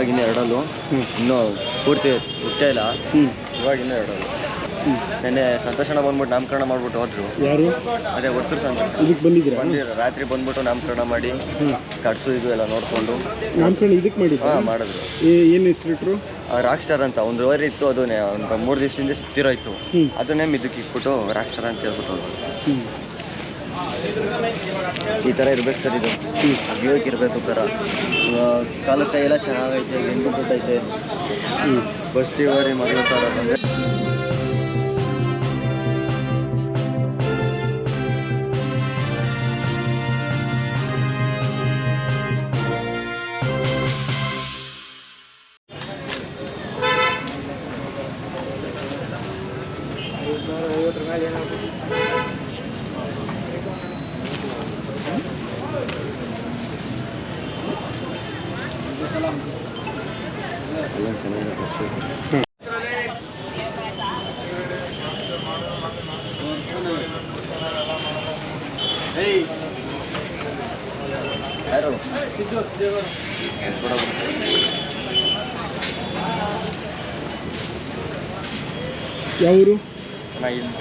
ಇವಾಗ ಇನ್ನೂ ಎರಡಲ್ಲು ಇನ್ನೂ ಪೂರ್ತಿ ಹುಟ್ಟೇ ಇಲ್ಲ. ಹ್ಞೂ ಇವಾಗ ಇನ್ನೂ ಎರಡಲ್ಲು ನೆನ್ನೆ ಸಂತೋಷಣ ಬಂದ್ಬಿಟ್ಟು ನಾಮಕರಣ ಮಾಡ್ಬಿಟ್ಟು ಹೋದ್ರು. ಯಾರು? ಅದೇ ಹೊರ್ತೂರು ಸಂತೋಷ ಇದಕ್ಕೆ ಬಂದಿದ್ರು. ಬಂದಿರೋ ರಾತ್ರಿ ಬಂದ್ಬಿಟ್ಟು ನಾಮಕರಣ ಮಾಡಿ ಕಟ್ಸು ಇದು ಎಲ್ಲ ನೋಡ್ಕೊಂಡು. ನಾಮಕರಣ ಇದಕ್ಕೆ ಮಾಡಿ ಹಾಂ ಮಾಡಿದ್ರು. ಏನು ಹೆಸರಿಟ್ರು ರಾಕ್ ಸ್ಟಾರ್ ಅಂತ. ಒಂದು ಓವರ್ ಇತ್ತು ಅದನ್ನೇ ಒಂದು ಮೂರು ದಿವಸದಿಂದ ಸಿಕ್ತಿರೋಯ್ತು ಹ್ಞೂ ಅದನ್ನೇ ಇದಕ್ಕೆ ಇಟ್ಬಿಟ್ಟು ರಾಕ್ ಸ್ಟಾರ್ ಅಂತ ಹೇಳ್ಬಿಟ್ಟು ಈ ಥರ ಇರ್ಬೇಕು ಸರ್ ಇದು. ಗಿಡಕ್ಕೆ ಇರಬೇಕು ಥರ. ಕಾಲು ಎಲ್ಲ ಚೆನ್ನಾಗೈತೆ ಹೆಂಗು ಬಿಟ್ಟೈತೆ ಬಸ್ತಿ ಓರಿ ಮಗಳು ಥರ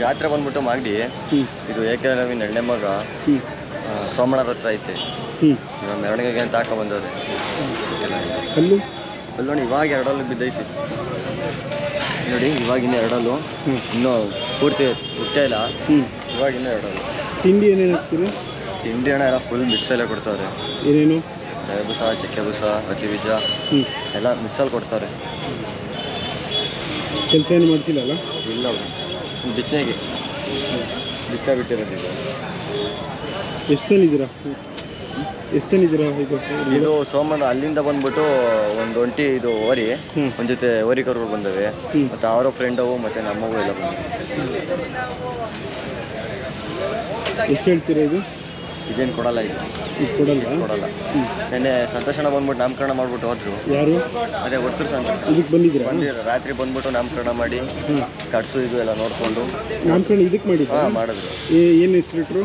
ಜಾತ್ರೆ ಬಂದ್ಬಿಟ್ಟು ಮಾಡಿ ಇದು ಇದು ನವೀನ್ ಎಣ್ಣೆ ಮಗ ಸೋಮಣ್ಣರ ಹತ್ರ ಐತೆ. ಇವಾಗ ಮೆರವಣಿಗೆಗೆ ಅಂತ ಹಾಕೊ ಬಂದವ್ರೆ. ಕಲ್ಲು ಅಲ್ಲಿ ಇವಾಗ ಎರಡಲ್ಲೂ ಬಿದ್ದೈತಿ. ನೋಡಿ ಇವಾಗ ಇನ್ನೂ ಎರಡಲ್ಲೂ. ಇನ್ನೂ ಪೂರ್ತಿ ಹುಟ್ಟೇ ಇಲ್ಲ. ಹ್ಞೂ ಇವಾಗ ಇನ್ನೂ ಎರಡಲ್ಲೂ. ತಿಂಡಿ ಏನೇನು ಹಾಕ್ತೀರಿ? ತಿಂಡಿ ಹಣ ಎಲ್ಲ ಫುಲ್ ಮಿಕ್ಸಲ್ಲೇ ಕೊಡ್ತಾವ್ರೆ. ಏನೇನು? ಬುಸ ಚಕ್ಕೆ ಬುಸ ಅತಿ ಬೀಜ. ಹ್ಞೂ ಎಲ್ಲ ಮಿಕ್ಸಲ್ಲಿ ಕೊಡ್ತಾರೆ ಕೆಲಸ ಏನು ಮಾಡಿಸಿಲ್ಲ ಇಲ್ಲ ಸುಮ್ಮನೆ ಬಿತ್ತನೆಗೆ ಬಿತ್ತ ಬಿಟ್ಟಿರೋದು ಇದು ಎಷ್ಟು ಜನ ಎಷ್ಟು ಜನ ಇದ್ದೀರಾ ಇದು? ಇದು ಸೋಮಣ್ಣ ಅಲ್ಲಿಂದ ಬಂದ್ಬಿಟ್ಟು ಒಂದು ಒಂಟಿ ಇದು ಓರಿ ಒಂದ್ ಜೊತೆ ಓರಿ ಕರುಗಳು ಬಂದವೆ. ಮತ್ತೆ ಫ್ರೆಂಡ್ ಫ್ರೆಂಡವು ಮತ್ತು ನಮ್ಮವು ಎಲ್ಲ ಬಂದವೆ. ಎಷ್ಟು ಹೇಳ್ತೀರಾ ಇದು? ಇದೇನು ಕೊಡಲ್ಲ ಇದು. ಇದು ಕೊಡಲ್ಲ? ಕೊಡಲ್ಲ. ನಿನ್ನೆ ಸಂತೋಷಣ ಬಂದ್ಬಿಟ್ಟು ನಾಮಕರಣ ಮಾಡ್ಬಿಟ್ಟು ಹೋದ್ರು. ಯಾರು? ಅದೇ ಹೊರ್ತೂರು ಸಂತೋಷ. ಇದಕ್ಕೆ ಬಂದಿದ್ದೀರಾ? ಬಂದಿರ ರಾತ್ರಿ ಬಂದ್ಬಿಟ್ಟು ನಾಮಕರಣ ಮಾಡಿ ಕಟ್ಸು ಇದು ಎಲ್ಲ ನೋಡ್ಕೊಂಡು. ನಾಮಕರಣ ಇದಕ್ಕೆ ಮಾಡಿದ್ರು? ಹಾಂ ಮಾಡಿದ್ರು. ಏನು ಹೆಸರಿಟ್ರು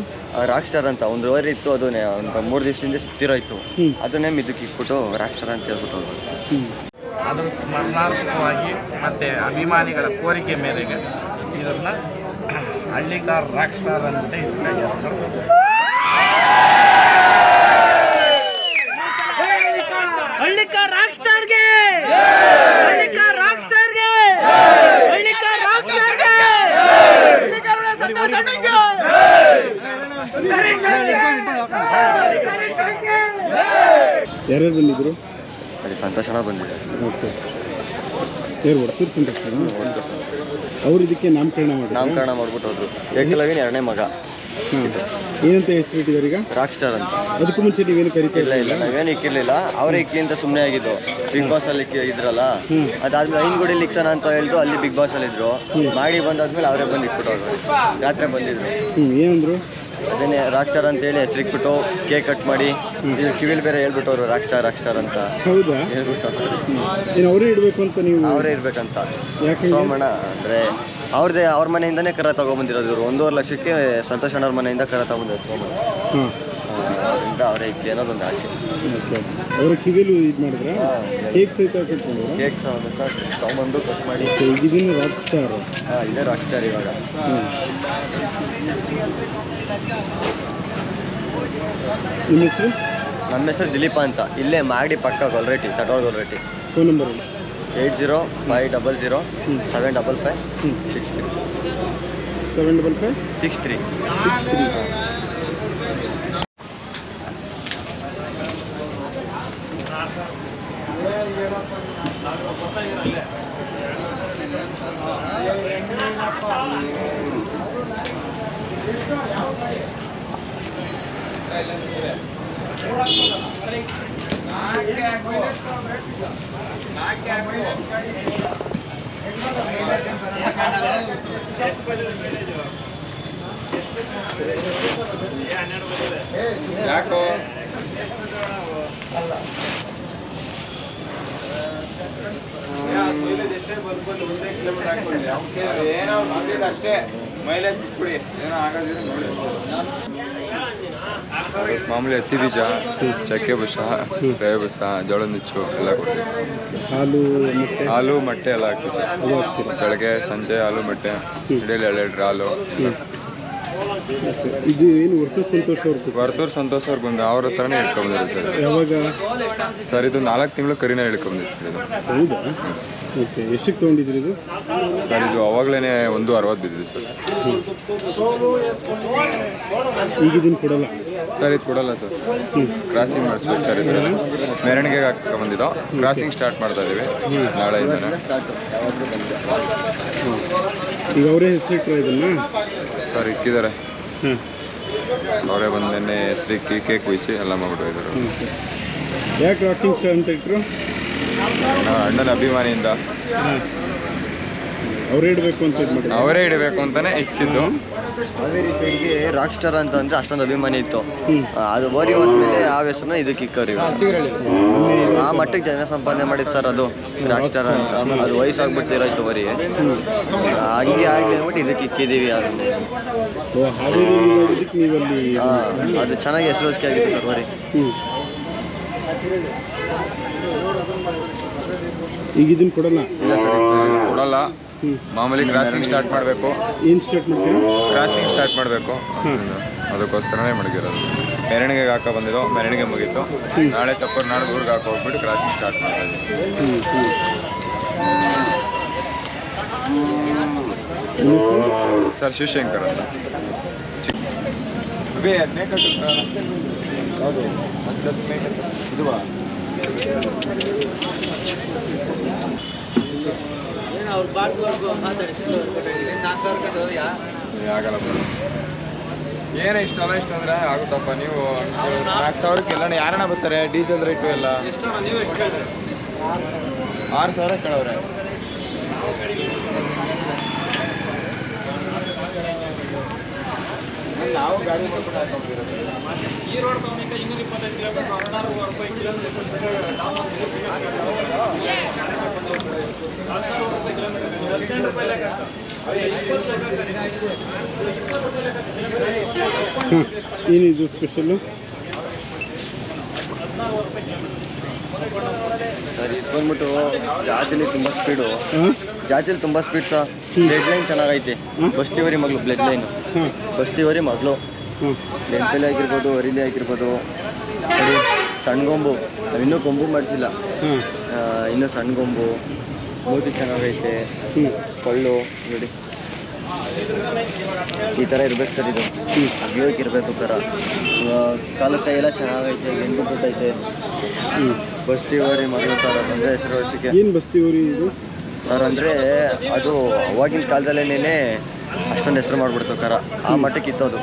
ರಾಕ್ ಸ್ಟಾರ್ ಅಂತ. ಒಂದು ಓವರ್ ಇತ್ತು ಅದನ್ನೇ ಒಂದು ಮೂರು ದಿವಸದಿಂದ ಸಿಕ್ತಿರೋಯ್ತು ಇತ್ತು. ಅದನ್ನೇ ಮಿದಕ್ಕೆ ಇಟ್ಬಿಟ್ಟು ರಾಕ್ ಸ್ಟಾರ್ ಅಂತ ಹೇಳ್ಬಿಟ್ಟು ಹೋದ್ರು. ಹ್ಞೂ ಅದರ ಸ್ಮರಣಾರ್ಥಕವಾಗಿ ಮತ್ತು ಅಭಿಮಾನಿಗಳ ಕೋರಿಕೆ ಮೇರೆಗೆ ಇದನ್ನು ಹಳ್ಳಿಕಾರ್ ರಾಕ್ ಸ್ಟಾರ್ ಅಂತ ಇದಕ್ಕೆ ಹೆಸರು ಹಳ್ಳಿಕ ರಾಕ್ ರಾಕ್ ಸ್ಟಾರ್ಗೆ ರಾಕ್ ಸ್ಟಾರ್ಗೆ ಸಂತೋಷ ಅಣ್ಣಂಗೆ! ಯಾರ್ಯಾರು ಬಂದಿದ್ರು? ಅಲ್ಲಿ ಸಂತೋಷಣ ಬಂದಿದೆ ಓಕೆ. ಯಾರು ಒಡ್ತೀರಿ ಸಂತೋಷ. ಅವ್ರು ಇದಕ್ಕೆ ನಾಮಕರಣ ಮಾಡಿ ನಾಮಕರಣ ಮಾಡ್ಬಿಟ್ಟು ಹೋದ್ರು. ಏಕಲವಿನ ಎರಡನೇ ಮಗ. ಏನಂತ ಹೆಸರಿಟ್ಟಿದ್ದಾರೆ ಈಗ? ರಾಕ್ ಸ್ಟಾರ್ ಅಂತ. ಅದಕ್ಕೂ ಮುಂಚೆ ನೀವೇನು ಕರಿತಾ ಇಲ್ಲ ಇಲ್ಲ ನಾವೇನು ಇಕ್ಕಿರ್ಲಿಲ್ಲ. ಅವರೇ ಇಕ್ಕಿ ಅಂತ ಸುಮ್ಮನೆ ಆಗಿದ್ದು. ಬಿಗ್ ಬಾಸ್ ಅಲ್ಲಿ ಇಕ್ಕಿ- ಇದ್ರಲ್ಲ. ಅದಾದ್ಮೇಲೆ ಐನ್ಗುಡಿ ಲಿಕ್ಸನ ಅಂತ ಹೇಳ್ದು ಅಲ್ಲಿ ಬಿಗ್ ಬಾಸ್ ಅಲ್ಲಿ ಇದ್ರು. ಮಾಡಿ ಬಂದಾದ್ಮೇಲೆ ಅವರೇ ಬಂದು ಇಟ್ಬಿಟ್ಟು ಜಾತ್ರೆ ರಾತ್ರಿ ಬಂದಿದ್ರು. ಹ್ಞೂ ಏನಂದ್ರು? ಅದೇನೆ ರಾಕ್ ಸ್ಟಾರ್ ಅಂತ ಹೇಳಿ ಹೆಸರಿಕ್ಬಿಟ್ಟು ಕೇಕ್ ಕಟ್ ಮಾಡಿ ಇದು ಕಿವಿಲ್ ಬೇರೆ ಹೇಳ್ಬಿಟ್ಟವ್ರು ರಾಕ್ ಸ್ಟಾರ್ ರಾಕ್ ಸ್ಟಾರ್ ಅಂತ. ಹೌದಾ? ಹೇಳ್ಬಿಟ್ಟು ಏನು ಅವರೇ ಇಡಬೇಕು ಅಂತ ನೀವು ಅವರೇ ಇರ್ಬೇಕಂತ. ಯಾಕಂದ್ರೆ ಸೋಮಣ್ಣ ಅಂದ್ರೆ ಅವ್ರದ್ದೇ ಅವ್ರ ಮನೆಯಿಂದನೇ ಕರ ತಗೊಬಂದಿರೋದು ಇವರು. ಒಂದೂವರೆ ಲಕ್ಷಕ್ಕೆ ಸಂತೋಷ್ ಅಣ್ಣವ್ರ ಮನೆಯಿಂದ ಕರ ತಗೊಂಡು ಹ್ಞೂ ಅವರಿಂದ ಅವರೇ ಇತ್ತು ಅನ್ನೋದೊಂದು ಆಸೆ. ಅವರು ಕಿವಿಲು ಇದು ಮಾಡಿದ್ರಾ? ಕೇಕ್ ಸಹಿತ ಕಟ್ಕೊಂಡ್ರಾ ಕೇಕ್ ತಗೊಂಬಂದು ಕಟ್ ಮಾಡಿ. ಇದನ್ನು ರಾಕ್ ಸ್ಟಾರ್ ಹಾಂ ಇದೇ ರಾಕ್ ಸ್ಟಾರ್ ಇವಾಗ. ನಿಮ್ಮ ಹೆಸರು? ನಮ್ಮ ಹೆಸರು ದಿಲೀಪ ಅಂತ. ಇಲ್ಲೇ ಮಾಡಿ ಪಕ್ಕ ಗೊಲ್ರೆಟ್ಟಿ ತಟೋಳ್ ಗೊಲ್ರೆಟ್ಟಿ. Phone number eight zero five double zero. Seven double five six three. Seven double five six three. Six three. ಏನೋ ಅಷ್ಟೇ. ಮೈಲೇಜ್ ಬಿಟ್ಬಿಡಿ ಏನೋ ಆಗೋದಿದ್ರೆ ನೋಡಿ. ಮಾಮೂಲಿ ಹತ್ತಿ ಬೀಜ ಚಕ್ಕೆ ಬುಸ ರವೆ ಬುಸ ಜೋಳದ ನುಚ್ಚು ಎಲ್ಲ ಕೊಡ್ತೀವಿ. ಹಾಲು ಮೊಟ್ಟೆ ಹಾಲು ಮೊಟ್ಟೆ ಎಲ್ಲ ಹಾಕ್ತೀವಿ. ಬೆಳಗ್ಗೆ ಸಂಜೆ ಹಾಲು ಮೊಟ್ಟೆ ಇಡೀಲಿ ಎರಡು ಲೀಟ್ರ್ ಹಾಲು. ಇದು ಏನು ವರ್ತೂರ್ ಸಂತೋಷ್ ಅವ್ರ ವರ್ತೂರ್ ಸಂತೋಷ್ ಅವ್ರಿಗೆ ಬಂದು ಅವ್ರ ಹತ್ರನೇ ಹಿಡ್ಕೊಂಬಂದಿದ್ರು ಸರ್ ಯಾವಾಗ? ಸರ್ ಇದು ನಾಲ್ಕು ತಿಂಗಳು ಕರಿನ ಹಿಡ್ಕೊಂಬಂದಿತ್ತು ಸರ್ ಇದು. ಹೌದಾ? ಓಕೆ ಎಷ್ಟಕ್ಕೆ ತೊಗೊಂಡಿದ್ರಿ ಇದು? ಸರ್ ಇದು ಅವಾಗಲೇ ಒಂದು ಅರವತ್ತು ಬಿದ್ದಿದೆ ಸರ್. ಈಗ ಇದನ್ನು ಕೊಡಲ್ಲ? ಸರ್ ಇದು ಕೊಡಲ್ಲ ಸರ್. ಕ್ರಾಸಿಂಗ್ ಮಾಡಿಸ್ಬೇಕು ಸರ್ ಇದರಲ್ಲಿ ಮೆರವಣಿಗೆಗೆ ಹಾಕೊಂಬಂದಿದ್ದೋ ಕ್ರಾಸಿಂಗ್ ಸ್ಟಾರ್ಟ್ ಮಾಡ್ತಾ ಇದ್ದೀವಿ ನಾಳೆಯಿಂದನೇ ಈಗ ಅವರೇ ಹೆಸರಿಟ್ರ ಇದನ್ನ? ಸರ್ ಇಕ್ಕಿದ್ದಾರೆ. ಹ್ಞೂ ಅವರೇ ಬಂದು ನಿನ್ನೆ ಹೆಸರಿಕ್ಕಿ ಕೇಕ್ ಕುಯಿಸಿ ಎಲ್ಲ ಮಾಡ್ಬಿಟ್ಟು ಇದ್ದಾರೆ. ಯಾಕೆ ರಾಕಿಂಗ್ ಸ್ಟಾರ್ ಅಂತ ಇಟ್ಟರು ಅಣ್ಣನ ಅಭಿಮಾನಿಯಿಂದ. ಅವರೇ ಇಡಬೇಕು ಅಂತ ಅವರೇ ಇಡಬೇಕು ಅಂತಾನೆ ಇಕ್ಸಿದ್ದು ಹಾವೇರಿ ಸೈಡ್ಗೆ ರಾಕ್ ಸ್ಟಾರ್ ಅಂತ ಅಂದ್ರೆ ಅಷ್ಟೊಂದು ಅಭಿಮಾನಿ ಇತ್ತು. ಅದು ಓರಿ ಹೋದ್ಮೇಲೆ ಆ ಹೆಸರನ್ನ ಇದಕ್ಕೆ ಇಕ್ಕವ್ರಿ ಆ ಮಟ್ಟಕ್ಕೆ ಜನ ಸಂಪಾದನೆ ಮಾಡಿದ್ ಸರ್ ಅದು ರಾಕ್ ಸ್ಟಾರ್ ಅಂತ. ಅದು ವಯಸ್ಸಾಗ್ಬಿಟ್ಟಿರೋಯ್ತು ಬರೀ ಹಂಗೆ ಆಗ್ಲಿ ಅಂದ್ಬಿಟ್ಟು ಇದಕ್ಕೆ ಇಕ್ಕಿದೀವಿ ಅದನ್ನ ಅದು ಚೆನ್ನಾಗಿ ಹೆಸರುಸಿಗೆ ಆಗಿತ್ತು ಸರ್ ಹ್ಞೂ ಈಗ ಇದನ್ನು ಕೊಡಲ್ಲ? ಇಲ್ಲ ಸರ್ ಕೊಡಲ್ಲ. ಹ್ಞೂ ಮಾಮೂಲಿ ಕ್ರಾಸಿಂಗ್ ಸ್ಟಾರ್ಟ್ ಮಾಡಬೇಕು. ಏನು ಸ್ಟಾರ್ಟ್ ಮಾಡ್ತೀರಾ? ಕ್ರಾಸಿಂಗ್ ಸ್ಟಾರ್ಟ್ ಮಾಡಬೇಕು. ಅದಕ್ಕೋಸ್ಕರನೇ ಮಡಗಿರೋದು. ಮೆರವಣಿಗೆಗೆ ಹಾಕೋ ಬಂದಿದ್ದು ಮೆರವಣಿಗೆ ಮುಗೀತು. ನಾಳೆ ತಪ್ಪರು ನಾಳೆ ಊರಿಗೆ ಹಾಕೋ ಹೋಗ್ಬಿಟ್ಟು ಕ್ರಾಸಿಂಗ್ ಸ್ಟಾರ್ಟ್ ಮಾಡ್ತಾ ಸರ್ ಶಿವಶಂಕರ್ ಅಂತ. ನಿಮ್ಮ ಆಗಲ್ಲ. ಏನೇ ಇಷ್ಟ ಅಲ್ಲ ಇಷ್ಟ ಅಂದ್ರೆ ಆಗುತ್ತಪ್ಪ. ನೀವು ನಾಲ್ಕು ಸಾವಿರಕ್ಕೆ ಎಲ್ಲ ಯಾರನ್ನ ಬರ್ತಾರೆ ಡೀಸೆಲ್ ರೇಟು ಎಲ್ಲ? ಆರು ಸಾವಿರ ಕೇಳವ್ರೆ. ನಾವು ಗಾಡಿ ಮಾಡ್ಬಿಟ್ಟು ಹಾಕೊಂಡ್ಬಿಟ್ಟಿರೋದು. ಹಾಂ ಏನಿದು ಸ್ಪೆಷಲ್ಲು ಸರ್ ಇದು ಬಂದ್ಬಿಟ್ಟು ಜಾತಿಲಿ ತುಂಬ ಸ್ಪೀಡು ಜಾತಿಲಿ ತುಂಬ ಸ್ಪೀಡ್ ಸಹ ಬ್ಲಡ್ ಲೈನ್ ಚೆನ್ನಾಗೈತೆ. ಬಸ್ತಿವರಿ ಮಗಳು ಬ್ಲಡ್ ಲೈನ್ ಬಸ್ತಿವರಿ ಮಗಳು. ಹಾಂ ಲೆಂಪಲ್ಲಿ ಆಗಿರ್ಬೋದು ಅರಿಲಿ ಆಗಿರ್ಬೋದು. ಸಣ್ಣ ಸಣ್ಣಗೊಂಬು ಇನ್ನೂ ಗೊಂಬು ಮಾಡಿಸಿಲ್ಲ. ಇನ್ನೂ ಸಣ್ಣಗೊಂಬು ಮೂತಿ ಚೆನ್ನಾಗೈತೆ. ಕೊಳ್ಳು ನೋಡಿ. ಈ ಥರ ಇರ್ಬೇಕು ಸರ್ ಇದು. ಅಗ್ಲೋಕೆ ಇರಬೇಕು ಥರ ಕಾಲು ಎಲ್ಲ ಚೆನ್ನಾಗೈತೆ ಗೆಂಡು ಬಿಟ್ಟೈತೆ ಬಸ್ತಿ ಬಸ್ತಿವರಿ ಮಗಳು ಸರ್ ಅಂದರೆ ಹೆಸರುವಾಸಿಗೆ. ಏನು ಬಸ್ತಿವರಿ ಇದು? ಸರ್ ಅಂದರೆ ಅದು ಅವಾಗಿನ ಕಾಲದಲ್ಲೇನೇ ಅಷ್ಟೊಂದು ಹೆಸರು ಮಾಡಿಬಿಡ್ತು ಕರ. ಆ ಮಟ್ಟಕ್ಕೆ ಇತ್ತದು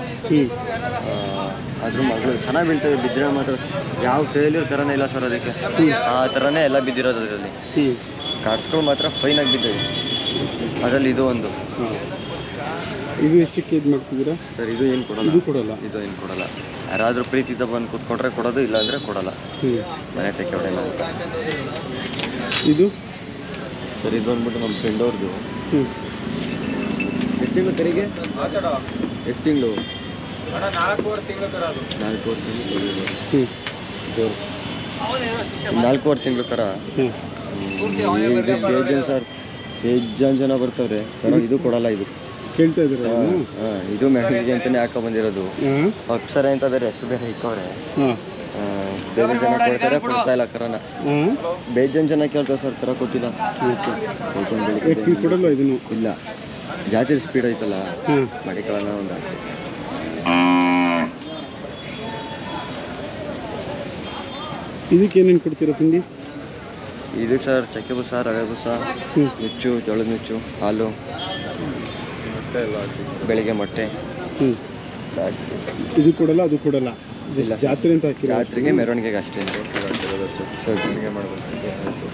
ಅದ್ರ ಮಗಳು ಚೆನ್ನಾಗಿ ಬೀಳ್ತವೆ ಬಿದ್ದರೆ ಮಾತ್ರ ಯಾವ ಫೇಲ್ಯೂರ್ ಥರನೇ ಇಲ್ಲ ಸರ್ ಅದಕ್ಕೆ. ಆ ಥರನೇ ಎಲ್ಲ ಬಿದ್ದಿರೋದು ಅದರಲ್ಲಿ. ಕಾಡ್ಸ್ಕೊಂಡು ಕಾರ್ಡ್ಸ್ಗಳು ಮಾತ್ರ ಫೈನಾಗಿ ಬಿದ್ದಿವೆ. ಅದರಲ್ಲಿ ಇದು ಒಂದು. ಇದು ಎಷ್ಟಕ್ಕೆ ಇದು ಮಾಡ್ತಿದ್ದೀರಾ? ಸರ್ ಇದು ಏನು ಕೊಡಲ್ಲ. ಇದು ಕೊಡಲ್ಲ. ಇದು ಏನು ಕೊಡಲ್ಲ. ಯಾರಾದರೂ ಪ್ರೀತಿಯಿಂದ ಬಂದು ಕೂತ್ಕೊಂಡ್ರೆ ಕೊಡೋದು ಇಲ್ಲ ಅಂದರೆ ಕೊಡಲ್ಲ ಮನೆ ತೆಗೆ ಹೊಡೆಯಲ್ಲ ಇದು? ಸರ್ ಇದು ಬಂದ್ಬಿಟ್ಟು ನಮ್ಮ ಫ್ರೆಂಡ್ ಅವ್ರದ್ದು ಹ್ಞೂ ಎಷ್ಟು ತಿಂಗಳು ಕರಿಗೆ ಎಷ್ಟು ತಿಂಗಳು? ನಾಲ್ಕೂವರೆ ತಿಂಗಳು ಕರ ಅದು. ನಾಲ್ಕೂವರೆ ತಿಂಗಳು ಹ್ಞೂ ಜೋರು. ನಾಲ್ಕೂವರೆ ತಿಂಗಳು ಕರ? ಬೇಜನ್ ಸರ್? ಬೇಜಾನ್ ಜನ ಬರ್ತವ್ರೆ. ಸರ್ ಇದು ಕೊಡಲ್ಲ ಇದು. ಕೇಳ್ತಾ ಇದ್ದೀರಾ ಹಾ, ಇದು ಮೆಹಂದಿಗೆ ಅಂತಾನೆ ಹಾಕೋ ಬಂದಿರೋದು. ಅಕ್ಷರ ಅಂತ ಬೇರೆ ಹೆಸರು ಬೇರೆ ಇಕ್ಕವ್ರೆ. ಹಾಂ. ಬೇಜನ್ ಜನ ಕೊಡ್ತಾರೆ ಕೊಡ್ತಾ ಇಲ್ಲ ಕರನ. ಹ್ಮ್. ಬೇಜನ್ ಜನ ಕೇಳ್ತಾರೆ ಸರ್ ಕರ ಕೊಟ್ಟಿಲ್ಲ. ಕೊಡಲ್ಲ ಇದನ್ನು ಇಲ್ಲ. ಜಾತಿ ಸ್ಪೀಡ್ ಐತಲ್ಲ ಮಡಿಕೊಳ್ಳೋಣ ಒಂದು ಆಸೆ. ಇದಕ್ಕೆ ಏನೇನು ಕೊಡ್ತೀರಾ ತಿಂಡಿ? ಇದಕ್ಕೆ ಸರ್ ಚಕ್ಕೆ ಬುಸ ರವೆ ಬುಸ ಹ್ಞೂ ನುಚ್ಚು ಜೋಳದ ನುಚ್ಚು ಹಾಲು ಬೆಳಿಗ್ಗೆ ಮೊಟ್ಟೆ. ಹ್ಞೂ ಇದು ಕೊಡಲ್ಲ ಅದು ಕೊಡಲ್ಲ. ಜಾತ್ರೆ ಅಂತ ಜಾತ್ರೆಗೆ ಮೆರವಣಿಗೆಗೆ ಅಷ್ಟೇ. ಮಾಡಬೇಕು.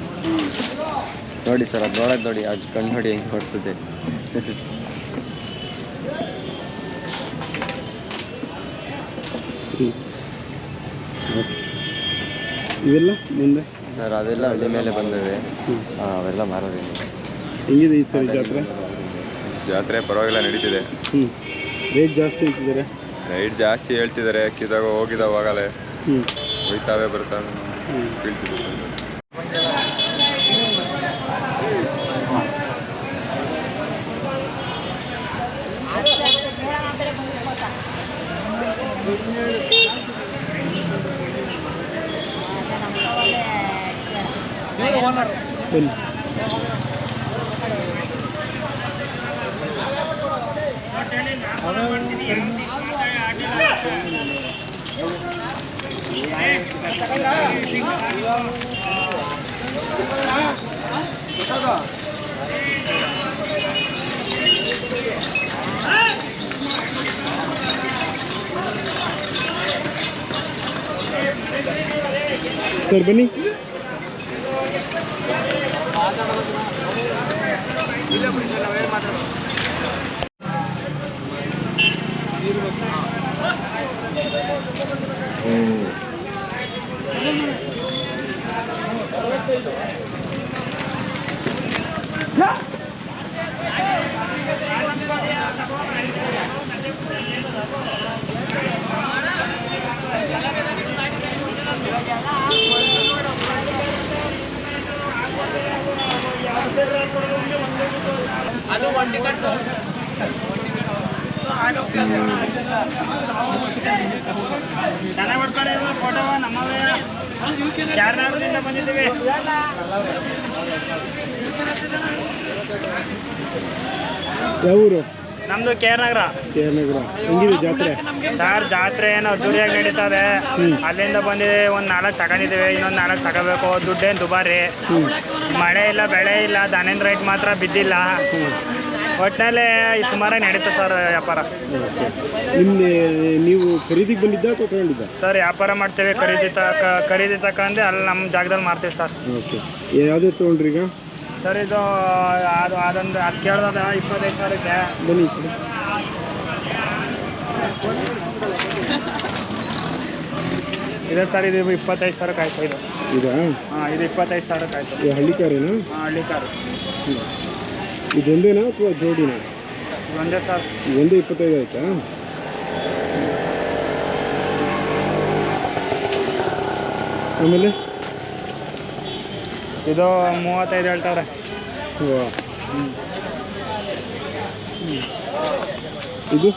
ನೋಡಿ ಸರ್ ಅದು ನೋಡೋದು ನೋಡಿ ಅದು ಕಣ್ಣು ನೋಡಿ ಹೆಂಗೆ ಕೊಡ್ತದೆ. ಇವೆಲ್ಲ ಮುಂದೆ? ಸರ್ ಅವೆಲ್ಲ ಹಳ್ಳಿ ಮೇಲೆ ಬಂದಿವೆ. ಅವೆಲ್ಲ ಮಾರೋದಿಲ್ಲ ಹೆಂಗಿದೆ ಈ ಸರಿ ಜಾತ್ರೆ? ಜಾತ್ರೆ ಪರವಾಗಿಲ್ಲ ನಡೀತಿದೆ. ಹ್ಞೂ ರೇಟ್ ಜಾಸ್ತಿ ಅಂತಿದ್ದಾರೆ? ರೈಟ್ ಜಾಸ್ತಿ ಹೇಳ್ತಿದ್ದಾರೆ ಕಿದಾಗ ಹೋಗಿದಾವಾಗಲೇ. ಹ್ಞೂ ಹೋಯ್ತಾವೆ ಬರ್ತಾವೆ. सर बनी। ಬೀಳ್ತಿದೆ ಬನ್ನಿ ಸರ್ ಬನ್ನಿ ಚೆನ್ನಾಗಿ ಮಾಡ್ಕೊಳ್ಳಿ ಫೋಟೋ ನಮ್ಮವೇ ಕ್ಯಾರ್ನಾಡದಿಂದ ಬಂದಿದ್ದೀವಿ. ಯಾವ ಊರು? ನಮ್ದು ಕೆ ಆರ್ ನಗರ ನಗರ. ಹೆಂಗಿದೆ ಜಾತ್ರೆ? ಸರ್ ಜಾತ್ರೆ ಏನೋ ಅದ್ದೂರಿಯಾಗಿ ನಡೀತದೆ. ಅಲ್ಲಿಂದ ಬಂದಿದೆ ಒಂದು ನಾಲ್ಕು ತಗೊಂಡಿದ್ದೀವಿ ಇನ್ನೊಂದು ನಾಲ್ಕು ತಗೋಬೇಕು. ದುಡ್ಡೇನು ದುಬಾರಿ. ಮಳೆ ಇಲ್ಲ ಬೆಳೆ ಇಲ್ಲ ದಾನೇಂದ್ರ ರೈಟ್ ಮಾತ್ರ ಬಿದ್ದಿಲ್ಲ. ಒಟ್ಟಿನಲ್ಲಿ ಸುಮಾರಾಗಿ ನಡೀತು ಸರ್ ವ್ಯಾಪಾರ. ನಿಮ್ಮ ನೀವು ಖರೀದಿಗೆ ಬಂದಿದ್ದ ಅಥವಾ ತಗೊಂಡಿದ್ದ? ಸರ್ ವ್ಯಾಪಾರ ಮಾಡ್ತೇವೆ ಖರೀದಿ ತಕ ಖರೀದಿ ತಕೊಂಡು ಅಲ್ಲಿ ನಮ್ಮ ಜಾಗದಲ್ಲಿ ಮಾಡ್ತೇವೆ ಸರ್. ಓಕೆ. ಯಾವುದೇ ತೊಗೊಂಡ್ರಿ ಈಗ? ಸರ್ ಇದು ಅದು ಅದೊಂದು ಅದು ಕೇಳ್ದದ ಇಪ್ಪತ್ತೈದು ಸಾವಿರಕ್ಕೆ ಬನ್ನಿ ಈ ಕಡೆ. ಇದೆ ಸರ್ ಇದು ಇಪ್ಪತ್ತೈದು ಸಾವಿರಕ್ಕೆ ಆಯ್ತು ಇದು. ಇದಾ? ಹಾಂ ಇದು ಇಪ್ಪತ್ತೈದು ಸಾವಿರಕ್ಕೆ ಆಯ್ತು. ಇದು ಹಳ್ಳಿ ಕಾರೇನಾ ಹಾಂ ಹಳ್ಳಿ ಕಾರು ಇದೊಂದೇನಾ ಅಥವಾ ಜೋಡಿನಾ? ಒಂದೇ ಸರ್. ಒಂದೇ ಇಪ್ಪತ್ತೈದು ಆಯ್ತಾ? ಆಮೇಲೆ? ಇದು ಮೂವತ್ತೈದು ಹೇಳ್ತಾರೆ. ಇದು?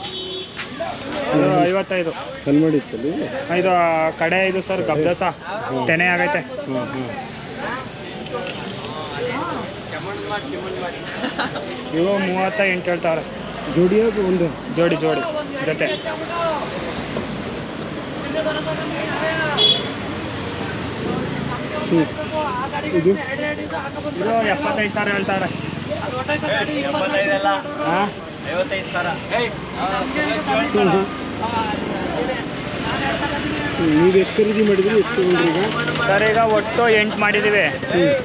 ಇದು ಐವತ್ತೈದು. ಕಲ್ಮಡಿ ಇತ್ತಲ್ಲಿ? ಇದು ಕಡೆ ಇದು ಸರ್ ಗಬ್ದಸ ತೆನೆ ಆಗೈತೆ. ಹ್ಞೂ ಹಾಂ ಇವು ಮೂವತ್ತ ಎಂಟು ಹೇಳ್ತಾವ್ರೆ ಜೋಡಿ ಒಂದು. ಜೋಡಿ ಜೋಡಿ. ಜೊತೆ. ಇದು ಇದು ಎಪ್ಪತ್ತೈದು ಸಾವಿರ ಹೇಳ್ತಾವ್ರೆ ಹಾಂ? ನೀವು ಎಷ್ಟು ಖರೀದಿ ಮಾಡಿದ್ರಿ ಎಷ್ಟು ಈಗ? ಸರ್ ಈಗ ಒಟ್ಟು ಎಂಟು ಮಾಡಿದ್ದೀವಿ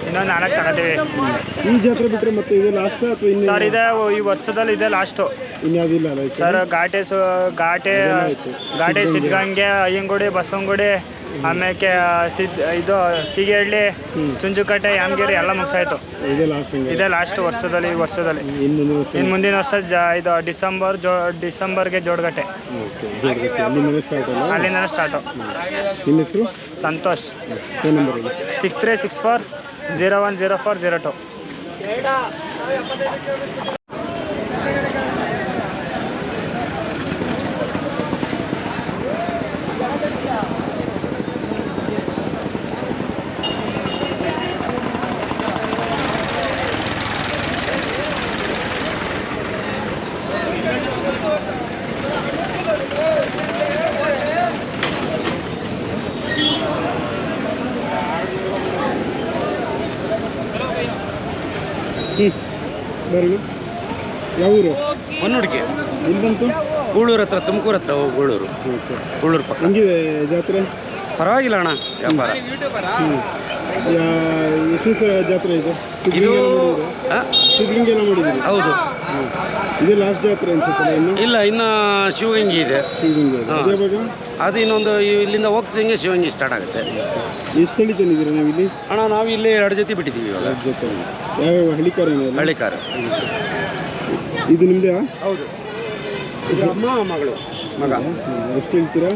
ಇನ್ನೊಂದು ನಾಲ್ಕು ತಗೋತೀವಿ ಈ ಜಾತ್ರೆ ಬಿಟ್ಟರೆ ಮತ್ತೆ ಇದೆ ಲಾಸ್ಟ್ ಅಥವಾ ಇನ್ನು ಸರ್ ಇದೆ ಈ ವರ್ಷದಲ್ಲಿ ಇದೆ ಲಾಸ್ಟು ಇನ್ಯಾವುದಿಲ್ಲ ಸರ್ ಘಾಟೆ ಸು ಘಾಟೆ. ಘಾಟೆ ಸಿದ್ಧಗಂಗೆ ಅಯ್ಯಂಗುಡಿ ಬಸವನಗುಡಿ ಆಮೇಲೆ ಸಿದ್ ಇದು ಸೀಗೆಹಳ್ಳಿ ಚುಂಚುಕಟ್ಟೆ ಯಾಮಗಿರಿ ಎಲ್ಲ ಮುಗಿಸಾಯ್ತು. ಇದೇ ಲಾಸ್ಟ್ ವರ್ಷದಲ್ಲಿ ಈ ವರ್ಷದಲ್ಲಿ. ಇನ್ನು ಮುಂದಿನ ವರ್ಷ. ಜ ಇದು ಡಿಸೆಂಬರ್ ಜೋ ಡಿಸೆಂಬರ್ಗೆ ಜೋಡಗಟ್ಟೆ. ಅಲ್ಲಿಂದ ಸ್ಟಾರ್ಟು ನಿಮ್ಮ ಹೆಸರು? Santosh. Six three six four zero one zero four zero two ಹ್ಞೂ ಬರೋಣ ಯಾವ ಊರು? ಹೊನ್ನುಡಿಕೆ ಇಲ್ಲಿ ಬಂತು? ಗೂಳೂರು ಹತ್ರ ತುಮಕೂರು ಹತ್ರ ಗೂಳೂರು ಓಕೆ ಗೂಳೂರು ಪಕ್ಕ. ಹಂಗಿದೆ ಜಾತ್ರೆ? ಪರವಾಗಿಲ್ಲ ಅಣ್ಣ ವ್ಯಾಪಾರ. ಹ್ಞೂ ಎಷ್ಟು ದಿವಸ ಜಾತ್ರೆ ಇದು? ಇದು? ಸಿದ್ಧಲಿಂಗೇನ ಮಾಡಿದ್ದೀರಿ? ಹೌದು. ಇದೇ ಲಾಸ್ಟ್ ಜಾತ್ರೆ ಅನ್ಸುತ್ತಲ್ಲ ಇನ್ನು? ಇಲ್ಲ ಇನ್ನು ಶಿವಗಂಗೆ ಇದೆ. ಶಿವಂಗಿ ಹಾ. ಅದೇ ಭಾಗ ಅದು ಇನ್ನೊಂದು ಇಲ್ಲಿಂದ ಹೋಗ್ತಿದ್ದಂಗೆ ಶಿವಂಗಿ ಸ್ಟಾರ್ಟ್ ಆಗುತ್ತೆ. ಎಷ್ಟು ತಳಿ ತಂದಿದ್ದೀರಾ ನೀವು ಇಲ್ಲಿ? ಅಣ್ಣ ನಾವು ಇಲ್ಲಿ ಎರಡು ಜೊತೆ ಬಿಟ್ಟಿದ್ದೀವಿ ಇವಾಗ. ಎರಡು ಜೊತೆ. ಯಾವ್ಯಾವ ಹಳ್ಳಿ ಕಾರ ಹಳ್ಳಿ ಕಾರು ಇದು ನಿಮ್ಮದೇ ಹೌದು. ಇದು ಅಮ್ಮ ಮಗಳು ಮಗ. ಎಷ್ಟು ಹೇಳ್ತೀರಾ?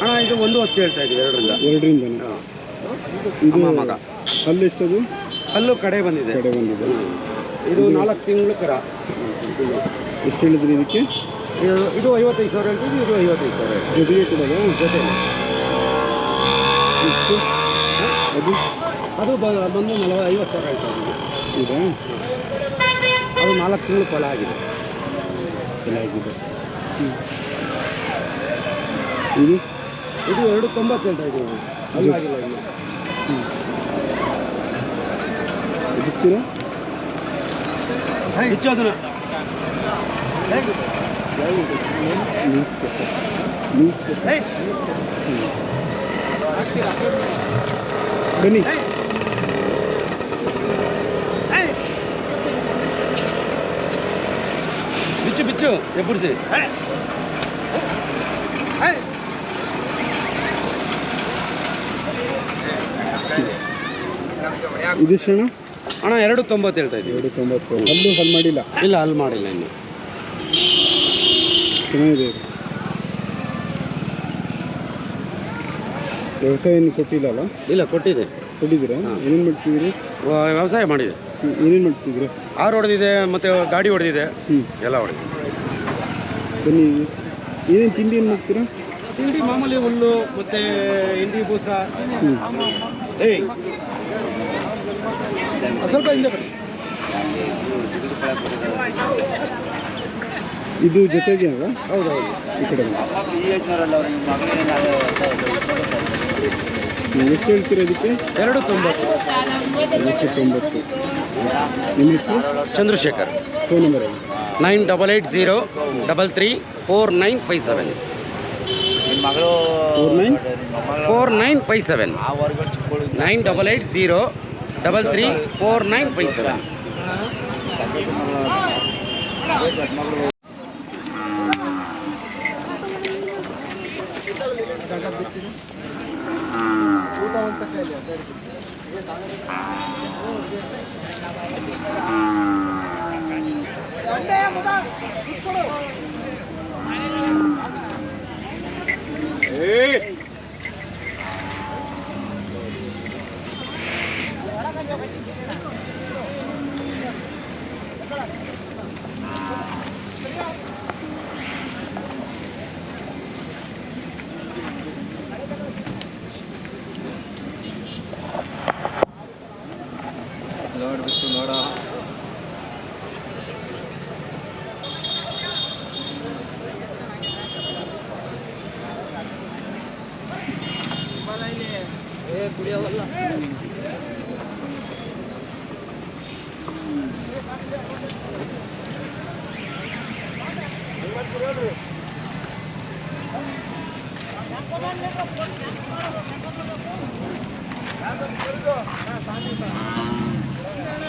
ಅಣ್ಣ ಇದು ಒಂದು ಹೊತ್ತು ಹೇಳ್ತಾ ಇದ್ದೀವಿ ಎರಡರಿಂದ. ಎರಡರಿಂದ ಇದು ಅಮ್ಮ ಮಗ. ಅಲ್ಲಿ ಎಷ್ಟದು? ಅಲ್ಲೂ ಕಡೆ ಬಂದಿದೆ. ಕಡೆ ಬಂದಿದೆ. ಇದು ನಾಲ್ಕು ತಿಂಗಳು ಕರ. ಎಷ್ಟು ಹೇಳಿದ್ರಿ ಇದಕ್ಕೆ? ಇದು ಇದು ಐವತ್ತೈದು ಸಾವಿರ ಹೇಳ್ತೀವಿ ಇದು ಐವತ್ತೈದು ಸಾವಿರ ಜೊತೆಗೆ ಕೊಡೋದು ಜೊತೆ ಅದು? ಅದು ಬಂದು ನಲವ ಐವತ್ತು ಸಾವಿರ ಹೇಳ್ತಾ ಈಗ ಅದು ನಾಲ್ಕು ತಿಂಗಳು ಫಲ ಆಗಿದೆ. ಫಲ ಆಗಿದೆ ಇದು? ಇದು ಎರಡು ತೊಂಬತ್ತು ಹೇಳ್ತಾ ಇದ್ದೀವಿ. ಅದು ಆಗಿಲ್ಲ ಇನ್ನು ಎಬ್ಬಿಸ್ತೀರಾ ಹೆಚ್ಚು ಅದನ್ನ ನ್ಯೂಸ್ ಪೇಪರ್ ನ್ಯೂಸ್ ಪೇಪರ್ ಬನ್ನಿ ಬಿಚ್ಚು ಬಿಚ್ಚು ಎಬ್ಬರಿಸಿ ಇದು ಕ್ಷಣ ಅಣ್ಣ ಎರಡು ತೊಂಬತ್ತು ಹೇಳ್ತಾ ಇದ್ದೀವಿ. ಎರಡು ತೊಂಬತ್ತು. ಅಲ್ಲೂ ಹಲ್ ಮಾಡಿಲ್ಲ? ಇಲ್ಲ ಅಲ್ಲಿ ಮಾಡಿಲ್ಲ ಇನ್ನು. ಚೆನ್ನಾಗಿದೆ ಇದು. ವ್ಯವಸಾಯ ಏನು ಕೊಟ್ಟಿಲ್ಲ ಅಲ್ಲ? ಇಲ್ಲ ಕೊಟ್ಟಿದೆ. ಕೊಟ್ಟಿದ್ದೀರಾ? ಏನೇನು ಮಾಡಿಸಿದ್ದೀರಿ? ವ- ವ್ಯವಸಾಯ ಮಾಡಿದೆ. ಏನೇನು ಮಾಡಿಸಿದ್ರಿ ಆರು ಹೊಡೆದಿದೆ ಮತ್ತು ಗಾಡಿ ಹೊಡೆದಿದೆ. ಹ್ಞೂ ಎಲ್ಲ ಹೊಡೆದಿದೆ. ಬನ್ನಿ ಏನೇನು ತಿಂಡಿ ಏನು ಮಾಡ್ತೀರಾ? ತಿಂಡಿ ಮಾಮೂಲಿ ಹುಲ್ಲು ಮತ್ತು ಹಿಂಡಿ ಬೂಸ. ಏಯ್ ಸ್ವಲ್ಪ ಹಿಂದೆ ಬನ್ನಿ. ಇದು ಜೊತೆಗೆ ಅಲ್ಲ ಹೌದೌದು. ಈ ಕಡೆ ಎಷ್ಟು ಹೇಳ್ತೀರಾ ಇದಕ್ಕೆ? ಎರಡು ತೊಂಬತ್ತು. ಎರಡು ತೊಂಬತ್ತು. ನಿಮ್ಮ ಹೆಸರು? Chandrashekar. Phone number nine double eight zero double three four nine five seven. Four nine four nine five seven. Nine double eight zero double three four nine five seven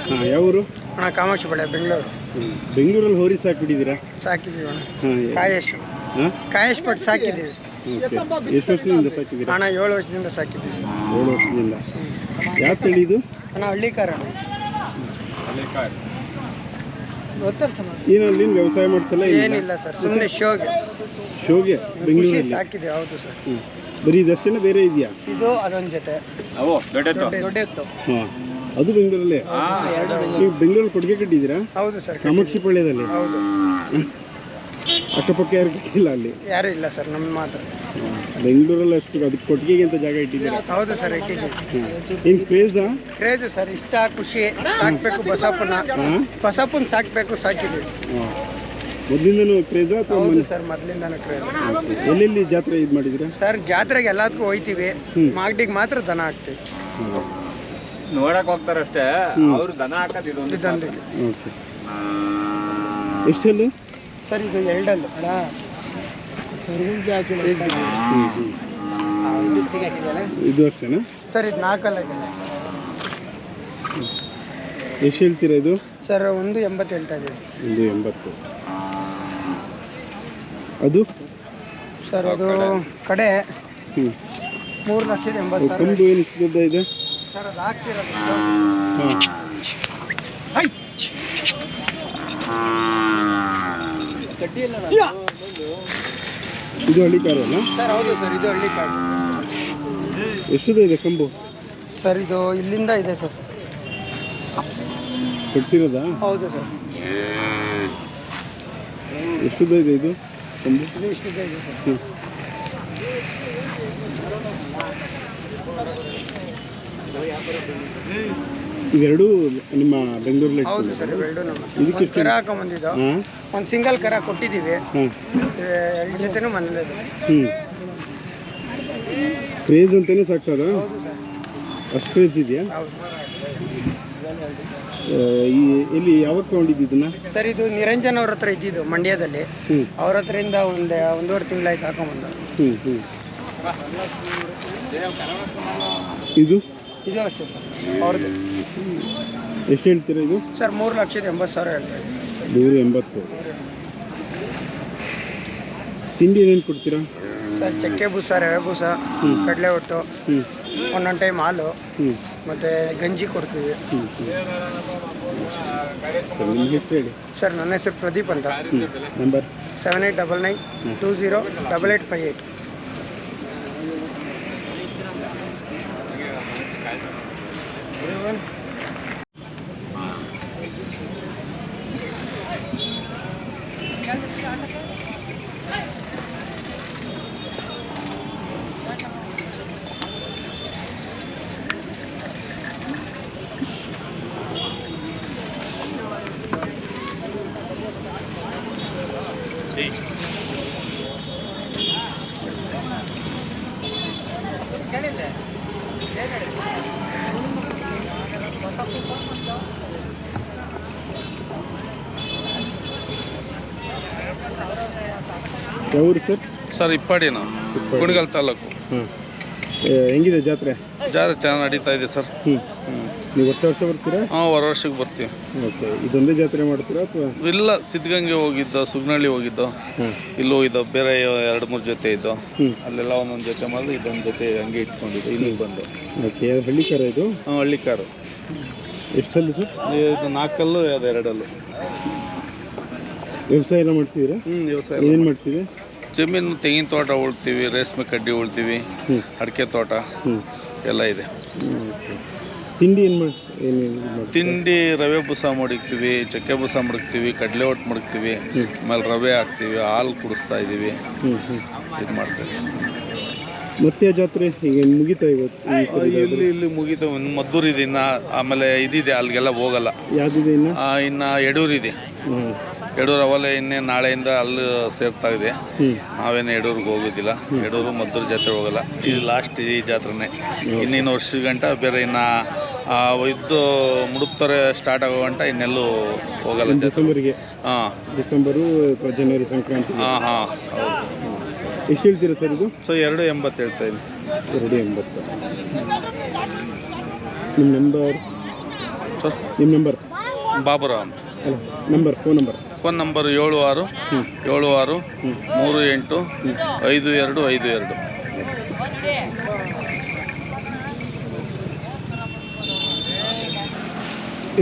ಹಾಂ ಯಾವೂರು? ಅಣ್ಣ ಕಾಮಾಕ್ಷಿ ಬಳೆ ಬೆಂಗಳೂರು. ಬೆಂಗಳೂರಲ್ಲಿ ಹೋರಿ ಸಾಕ್ಬಿಟ್ಟಿದ್ದೀರಾ? ಸಾಕಿದ್ದೀವಿ ಹಾಂ ಕಾಯೇಶ್ ಹಾಂ? ಕಾಯೇಶ್ ಪಟ್ಟು ಸಾಕಿದ್ದೀವಿ ಎಷ್ಟು ವರ್ಷದಿಂದ ಸಾಕಿದ್ದೀರಾ? ಅಣ್ಣ ಏಳು ವರ್ಷದಿಂದ ಸಾಕಿದ್ದೀವಿ. ಏಳು ವರ್ಷದಿಂದ. ಯಾವ ತಳಿ ಇದು? ಅಣ್ಣ ಹಳ್ಳಿಕಾರ ಏನಲ್ಲಿ ವ್ಯವಸಾಯ ಮಾಡಿಸಲ್ಲ ಏನಿಲ್ಲ ಸರ್ ಸುಮ್ಮನೆ ಶೋಗೆ. ಶೋಗೆ ಬೆಂಗಳೂರಲ್ಲಿ? ಸಾಕಿದೆ ಹೌದು ಸರ್. ಹ್ಞೂ ಬರೀ ದರ್ಶನ ಬೇರೆ ಇದೆಯಾ? ಇದು ಅದೊಂದು ಜೊತೆ. ದೊಡ್ಡ ಎತ್ತು ಹಾಂ. ಅದು ಬೆಂಗಳೂರಲ್ಲೇ? ನೀವು ಬೆಂಗಳೂರಲ್ಲಿ ಕೊಡುಗೆ ಕಟ್ಟಿದ್ದೀರಾ? ಹೌದು ಸರ್ ಕಾಮಾಕ್ಷಿ ಪಾಳ್ಯದಲ್ಲಿ ಹೌದು. ಅಕ್ಕಪಕ್ಕ ಯಾರು ಕಟ್ಟಿಲ್ಲ ಅಲ್ಲಿ? ಯಾರು ಇಲ್ಲ ಸರ್ ನಮ್ಮ ಮಾತ್ರ. ಬೆಂಗಳೂರಲ್ಲಿ ಅಷ್ಟು ಅದಕ್ಕೆ ಕೊಟ್ಟಿಗೆಗೆ ಅಂತ ಜಾಗ ಇಟ್ಟಿದ್ದೀರಾ? ಹೌದು ಸರ್ ಇಟ್ಟಿದ್ದೀವಿ. ಏನು ಕ್ರೇಜಾ? ಕ್ರೇಜ್ ಸರ್ ಇಷ್ಟ ಖುಷಿ ಸಾಕ್ಬೇಕು ಬಸಪ್ಪನ. ಬಸಪ್ಪನ ಸಾಕ್ಬೇಕು ಸಾಕಿದ್ದೀವಿ. ಮೊದಲಿಂದನೂ ಕ್ರೇಜ್ ಅಥವಾ ಹೌದು ಸರ್ ಮೊದಲಿಂದನೂ ಕ್ರೇಜ್. ಎಲ್ಲೆಲ್ಲಿ ಜಾತ್ರೆ ಇದು ಮಾಡಿದ್ದೀರಾ? ಸರ್ ಜಾತ್ರೆಗೆ ಎಲ್ಲದಕ್ಕೂ ಹೋಯ್ತೀವಿ. ಮಾಗಡಿಗೆ ಮಾತ್ರ ದನ ಹಾಕ್ತೀವಿ. ನೋಡಕ್ ಹೋಗ್ತಾರಷ್ಟೇ ಅವ್ರು ದನ ಹಾಕೋದು ಇದೊಂದು ಇದೊಂದಿಗೆ ಓಕೆ. ಎಷ್ಟೆಲ್ಲು? ಸರ್ ಇದು ಎರಡಲ್ಲು. ಹ್ಞೂ ಇದು ಅಷ್ಟೇನಾ? ಸರ್ ಇದು ನಾಲ್ಕಲ್ಲ ಎಷ್ಟು ಹೇಳ್ತೀರಾ ಇದು? ಸರ್ ಒಂದು ಎಂಬತ್ತು ಹೇಳ್ತಾ ಇದ್ದೀವಿ. ಒಂದು ಎಂಬತ್ತು. ಅದು? ಸರ್ ಅದು ಕಡೆ. ಹ್ಞೂ ಮೂರು ಲಕ್ಷದ ಎಂಬತ್ತು ಸಾವಿರ. ಕಂಬು ಏನು ದೊಡ್ಡ ಇದೆ? ಸರ್ ಅದು ಹಾಕ್ಸಿರೋದು. ಹಾಂ. ಇದು ಹಳ್ಳಿ ಕಾರು ಅಲ್ಲ ಸರ್ ಹೌದು ಸರ್ ಇದು ಹಳ್ಳಿ ಕಾಡು ಎಷ್ಟು ಇದೆ ಕಂಬು? ಸರ್ ಇದು ಇಲ್ಲಿಂದ ಇದೆ ಸರ್. ಕಟ್ಸಿರೋದಾ? ಹೌದು ಸರ್. ಎಷ್ಟು ಇದೆ ಇದು? ಇವೆರಡೂ ನಿಮ್ಮ ಬೆಂಗಳೂರಲ್ಲಿ ಹೌದು ಸರ್ ಇವೆರಡು ನಮ್ಮ ಇದಕ್ಕೆ ಒಂದು ಕರ ಹಾಕೊಂಬಂದಿದ್ದು. ಹಾಂ? ಒಂದು ಸಿಂಗಲ್ ಕರ ಕೊಟ್ಟಿದ್ದೀವಿ. ಹಾಂ. ಎರಡು ಜೊತೆನೂ ಮನೇಲಿ ಹ್ಞೂ ಕ್ರೇಜ್ ಅಂತಲೇ ಸಾಕದ? ಅಷ್ಟು ಕ್ರೇಜ್ ಇದೆಯಾ? ಹೌದು ಈ ಎಲ್ಲಿ ಯಾವಾಗ ತೊಗೊಂಡಿದ್ದು ಇದನ್ನ? ಸರ್ ಇದು ನಿರಂಜನ್ ಅವ್ರ ಹತ್ರ ಇದ್ದಿದ್ದು ಮಂಡ್ಯದಲ್ಲಿ. ಹ್ಞೂ ಅವ್ರ ಹತ್ರದಿಂದ ಒಂದು ಒಂದೂವರೆ ತಿಂಗಳಾಯ್ತು ಹಾಕೊಂಡ್ಬಂದು ಹ್ಞೂ ಹ್ಞೂ ಇದು? ಇದು ಅಷ್ಟೇ ಸರ್. ಅವ್ರದ್ದು ಎಷ್ಟು ಹೇಳ್ತೀರಾ ಇದು? ಸರ್ ಮೂರು ಲಕ್ಷದ ಎಂಬತ್ತು ಸಾವಿರ ಹೇಳ್ತಾರೆ ನೂರ ಎಂಬತ್ತು. ತಿಂಡಿ ಏನೇನು ಕೊಡ್ತೀರಾ? ಸರ್ ಚಕ್ಕೆ ಬೂಸ ರವೆ ಬೂಸ ಕಡಲೆ ಒಟ್ಟು ಒಂದೊಂದು ಟೈಮ್ ಹಾಲು. ಹ್ಞೂ ಮತ್ತು ಗಂಜಿ ಕೊಡ್ತೀವಿ. ಸರ್ ನಿಮ್ಮ ಹೆಸರು ಹೇಳಿ. ಸರ್ ನನ್ನ ಹೆಸರು ಪ್ರದೀಪ್ ಅಂತ. Number? Seven eight double nine two zero double eight five eight ಯಾವೂರು sir? Sir ಇಪ್ಪಾಡಿನ ಕುಣಿಗಲ್ ತಾಲೂಕು. ಹಾಂ ಹೆಂಗಿದೆ ಜಾತ್ರೆ? ಜಾತ್ರೆ ಚೆನ್ನಾಗಿ ನಡೀತಾ ಇದೆ ಸರ್. ಹ್ಞೂ ನೀವು ವರ್ಷ ವರ್ಷ ಬರ್ತೀರಾ? ಹಾಂ ಹೊರ ವರ್ಷಕ್ಕೆ ಬರ್ತೀವಿ. ಓಕೆ. ಇದೊಂದೇ ಜಾತ್ರೆ ಮಾಡ್ತೀರಾ ಅಥವಾ? ಇಲ್ಲ ಸಿದ್ಧಗಂಗೆ ಹೋಗಿದ್ದೋ ಸುಗ್ನಳ್ಳಿ ಹೋಗಿದ್ದೋ. ಹಾಂ ಇಲ್ಲೂ ಹೋಗಿದ್ದೋ ಬೇರೆ ಎರಡು ಮೂರು ಜೊತೆ ಇದ್ದೋ. ಹ್ಞೂ ಅಲ್ಲೆಲ್ಲ ಒಂದೊಂದು ಜೊತೆ ಮಾಡಿದ್ರೆ ಇದೊಂದು ಜೊತೆ ಹಂಗೆ ಇಟ್ಕೊಂಡಿದ್ದು ಇಲ್ಲಿ ಬಂದು. ಓಕೆ. ಅದು ಹಳ್ಳಿ ಕಾರ ಇದು? ಹಾಂ ಹಳ್ಳಿ ಕಾರು. ಎಷ್ಟಲ್ಲಿ ಸರ್? ಇದು ನಾಲ್ಕಲ್ಲು ಅದು ಎರಡಲ್ಲು. ವ್ಯವಸಾಯ ಎಲ್ಲ ಮಾಡಿಸಿದ್ದೀರಾ? ಹ್ಞೂ ವ್ಯವಸಾಯ ಏನೇನು ಮಾಡಿಸಿದೆ ಜಮೀನು ತೆಂಗಿನ ತೋಟ ಉಳ್ತೀವಿ ರೇಷ್ಮೆ ಕಡ್ಡಿ ಉಳ್ತೀವಿ ಅಡಿಕೆ ತೋಟ ಎಲ್ಲ ಇದೆ. ತಿಂಡಿ ಏನು ತಿಂಡಿ ರವೆ ಬುಸ ಮಡಗ್ತೀವಿ ಚಕ್ಕೆ ಬುಸ ಮಡಗ್ತೀವಿ ಕಡಲೆ ಒಟ್ಟು ಮಡಗ್ತೀವಿ ಆಮೇಲೆ ರವೆ ಹಾಕ್ತೀವಿ ಹಾಲು ಕುಡಿಸ್ತಾ ಇದ್ದೀವಿ ಇದು ಮಾಡ್ತೀವಿ. ಮತ್ತೆ ಜಾತ್ರೆ ಈಗ ಮುಗಿತಾ ಇವತ್ತು ಇಲ್ಲಿ ಇಲ್ಲಿ ಮುಗಿತು. ಒಂದು ಮದ್ದೂರು ಇದೆ ಇನ್ನ. ಆಮೇಲೆ ಇದಿದೆ ಅಲ್ಲಿಗೆಲ್ಲ ಹೋಗಲ್ಲ. ಯಾವುದಿದೆ ಇನ್ನು? ಇನ್ನ ಇದೆ. ಎಡೂರು ಯಡೂರು ಅವಲೇ ಇನ್ನೇ ನಾಳೆಯಿಂದ ಅಲ್ಲಿ ಸೇರ್ತಾ ಇದೆ. ನಾವೇನು ಯಡೂರಿಗೆ ಹೋಗೋದಿಲ್ಲ. ಯಡೂರು ಮದ್ದೂರು ಜಾತ್ರೆ ಹೋಗಲ್ಲ. ಇದು ಲಾಸ್ಟ್ ಈ ಜಾತ್ರೆನೇ. ಇನ್ನೇನು ವರ್ಷ ಗಂಟ ಬೇರೆ ಇನ್ನ ಇದು ಮುಡುಕ್ತಾರೆ ಸ್ಟಾರ್ಟ್ ಆಗೋ ಗಂಟ ಇನ್ನೆಲ್ಲೂ ಹೋಗಲ್ಲ ಡಿಸೆಂಬರ್ಗೆ? ಹಾಂ. ಡಿಸೆಂಬರು ಜನವರಿ ಸಂಕ್ರಾಂತಿ? ಹಾಂ ಹಾಂ. ಹೌದು. ಎಷ್ಟು ಹೇಳ್ತೀರಾ ಸರ್ ಇದು? ಸೊ ಎರಡು ಎಂಬತ್ತು ಹೇಳ್ತಾ ಇದ್ದೀನಿ. ಎರಡು ಎಂಬತ್ತು. ನಿಮ್ಮ ನಂಬರ್ ಸರ್ ನಿಮ್ಮ ನಂಬರ್ ಬಾಬುರಾವ್ ಅಂತ ಅಲ್ಲ number phone number phone number ಏಳು ಆರು ಏಳು ಆರು ಮೂರು ಎಂಟು ಐದು ಎರಡು ಐದು ಎರಡು.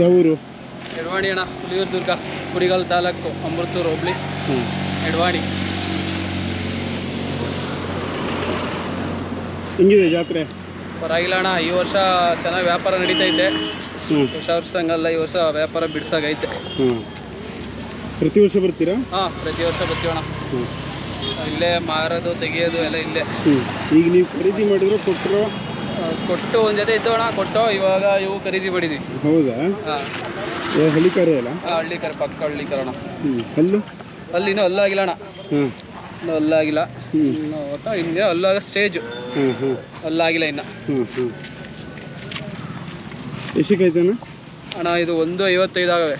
ಯಾವ ಊರು? ಎಡವಾಣಿ ಅಣ್ಣ ಹುಲಿಯೂರು ದುರ್ಗ ಕುಡಿಗಲ್ ತಾಲೂಕು ಅಮೃತೂರು ಹೋಬಳಿ. ಹ್ಞೂ ಎಡವಾಣಿ. ಹೆಂಗಿದೆ ಜಾತ್ರೆ? ಪರವಾಗಿಲ್ಲ ಅಣ್ಣ ಈ ವರ್ಷ ಚೆನ್ನಾಗಿ ವ್ಯಾಪಾರ ನಡೀತೈತೆ. ಹ್ಞೂ ವರ್ಷ ಹಂಗಲ್ಲ ಈ ವರ್ಷ ವ್ಯಾಪಾರ ಬಿಡ್ಸಾಗೈತೆ. ಹ್ಞೂ ಪ್ರತಿ ವರ್ಷ ಬರ್ತೀರಾ? ಹಾಂ ಪ್ರತಿ ವರ್ಷ ಬರ್ತೀವಣ್ಣ. ಹ್ಞೂ ಇಲ್ಲೇ ಮಾರೋದು ತೆಗಿಯೋದು ಎಲ್ಲ ಇಲ್ಲೇ. ಹ್ಞೂ ಈಗ ನೀವು ಖರೀದಿ ಮಾಡಿದ್ರು ಕೊಟ್ಟರು? ಕೊಟ್ಟು ಒಂದು ಜೊತೆ ಇದ್ದೋಣ. ಕೊಟ್ಟು ಇವಾಗ ಇವು ಖರೀದಿ ಮಾಡಿದ್ವಿ. ಹೌದಾ? ಹಾಂ. ಹಳ್ಳಿ ಕರೆ ಅಲ್ಲ? ಹಳ್ಳಿ ಕರ ಪಕ್ಕ ಹಳ್ಳಿ ಕರೋಣ ಹ್ಞೂ ಹಲ್ಲು? ಅಲ್ಲಿ ಇನ್ನೂ ಅಲ್ಲಾಗಿಲ್ಲ ಅಣ್ಣ. ಹ್ಞೂ ಇನ್ನೂ ಅಲ್ಲಾಗಿಲ್ಲ ಒಟ್ಟು ಹಿಂಗೆ ಅಲ್ಲಾಗ ಸ್ಟೇಜು ಅಲ್ಲಾಗಿಲ್ಲ ಇನ್ನು. ಎಷ್ಟಕ್ಕಾಯ್ತಣ್ಣ? ಅಣ್ಣ ಇದು ಒಂದು ಐವತ್ತೈದು ಆಗವೆ.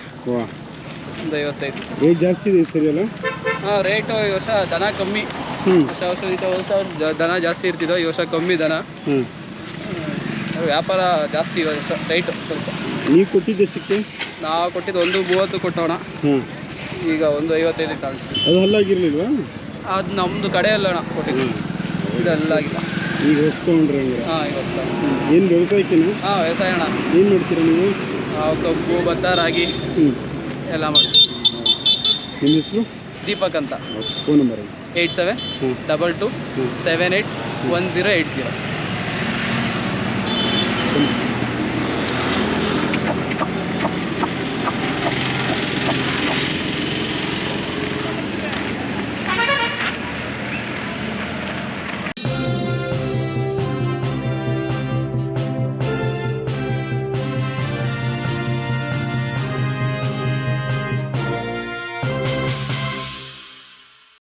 ಒಂದು ಐವತ್ತೈದು. ರೇಟ್ ಜಾಸ್ತಿ ಇದೆ ಸರಿಯಲ್ಲ ಸರಿ ಅಲ್ಲ? ಹಾಂ ರೇಟು ಈ ವರ್ಷ ದನ ಕಮ್ಮಿ. ವರ್ಷ ವರ್ಷ ಈ ವರ್ಷ ದನ ಜಾಸ್ತಿ ಇರ್ತಿದ್ದೋ ಈ ವರ್ಷ ಕಮ್ಮಿ ದನ. ವ್ಯಾಪಾರ ಜಾಸ್ತಿ ವರ್ಷ ರೈಟು ಸ್ವಲ್ಪ. ನೀವು ಕೊಟ್ಟಿದ್ದೆಷ್ಟಕ್ಕೆ ನಾವು ಕೊಟ್ಟಿದ್ದು ಒಂದು ಮೂವತ್ತು ಕೊಟ್ಟೋಣ ಈಗ ಒಂದು ಐವತ್ತೈದಕ್ಕೆ ತಗೊಂಡು ಅದು ಹಲ್ಲಾಗಿರ್ಲಿಲ್ವಾ? ಅದು ನಮ್ಮದು ಕಡೆ ಅಲ್ಲ ಅಣ್ಣ ಕೊಟ್ಟಿದ್ದು. ಇದು ಅಲ್ಲಾಗಿಲ್ಲ ಈಗ. ಹೊಸ ತೊಗೊಂಡ್ರೆ ಹಂಗೆ. ಹಾಂ ಈಗ ಏನು ವ್ಯವಸಾಯಕ್ಕೆನಾ? ಹಾಂ ವ್ಯವಸಾಯ ಅಣ್ಣ. ಏನು ಮಾಡ್ತೀರಾ ನೀವು? ಕಬ್ಬು ಭತ್ತ ರಾಗಿ. ಹ್ಞೂ ಎಲ್ಲ ಮಾಡಿ ನಿಮ್ಮ ಹೆಸರು? ದೀಪಕ್ ಅಂತ. Phone number eight seven double two seven eight one zero eight zero.